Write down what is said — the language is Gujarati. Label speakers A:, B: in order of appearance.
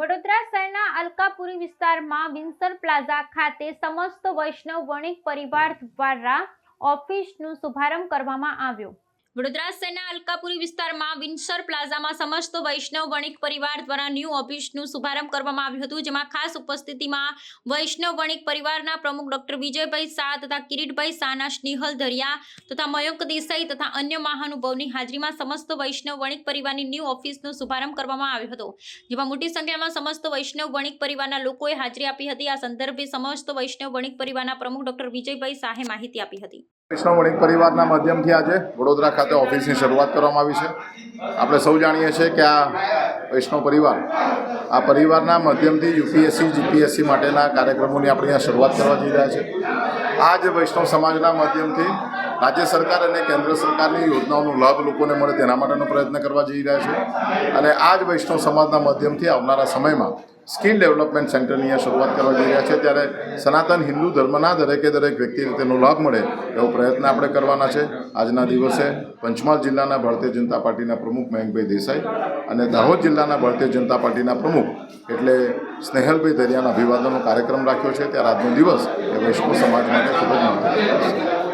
A: વડોદરા શહેરના અલકાપુરી વિસ્તારમાં વિન્સર પ્લાઝા ખાતે સમસ્ત વૈષ્ણવ વણિક પરિવાર દ્વારા ઓફિસનું શુભારંભ કરવામાં આવ્યો. વડોદરા શહેરના અલકાપુરી વિસ્તારમાં વિન્સર પ્લાઝામાં સમસ્ત વૈષ્ણવ વણિક પરિવાર દ્વારા ન્યૂ ઓફિસનું શુભારંભ કરવામાં આવ્યું હતું, જેમાં ખાસ ઉપસ્થિતિમાં વૈષ્ણવ વણિક પરિવારના પ્રમુખ ડોક્ટર વિજયભાઈ શાહ તથા કિરીટભાઈ શાહના સ્નેહલ ધરિયા તથા મયંક દેસાઈ તથા અન્ય મહાનુભાવની હાજરીમાં સમસ્ત વૈષ્ણવ વણિક પરિવારની ન્યૂ ઓફિસનો શુભારંભ કરવામાં આવ્યો હતો, જેમાં મોટી સંખ્યામાં સમસ્ત વૈષ્ણવ વણિક પરિવારના લોકોએ હાજરી આપી હતી. આ સંદર્ભે સમસ્ત વૈષ્ણવ વણિક પરિવારના પ્રમુખ ડોક્ટર વિજયભાઈ શાહે માહિતી આપી હતી.
B: વૈષ્ણવ વણિક પરિવારના માધ્યમથી આજે વડોદરા ખાતે ઓફિસની શરૂઆત કરવામાં આવી છે. આપણે સૌ જાણીએ છીએ કે આ વૈષ્ણવ પરિવાર, આ પરિવારના માધ્યમથી યુપીએસસી, જીપીએસસી માટેના કાર્યક્રમોની આપણે અહીંયા શરૂઆત કરવા જઈ રહ્યા છે. આ જ વૈષ્ણવ સમાજના માધ્યમથી રાજ્ય સરકાર અને કેન્દ્ર સરકારની યોજનાઓનો લાભ લોકોને મળે તેના માટેનો પ્રયત્ન કરવા જઈ રહ્યા છે. અને આ જ વૈષ્ણવ સમાજના માધ્યમથી આવનારા સમયમાં સ્કિલ ડેવલપમેન્ટ સેન્ટરની અહીંયા શરૂઆત કરવા જઈ રહ્યા છે. ત્યારે સનાતન હિન્દુ ધર્મના દરેકે દરેક વ્યક્તિને તેનો લાભ મળે એવો પ્રયત્ન આપણે કરવાના છે. આજના દિવસે પંચમહાલ જિલ્લાના ભારતીય જનતા પાર્ટીના પ્રમુખ મયંકભાઈ દેસાઈ અને દાહોદ જિલ્લાના ભારતીય જનતા પાર્ટીના પ્રમુખ એટલે સ્નેહલભાઈ દરિયાના અભિવાદનનો કાર્યક્રમ રાખ્યો છે. ત્યારે આજનો દિવસ એ વૈષ્ણવ સમાજ માટે ખૂબ જ મહત્વપૂર્ણ છે.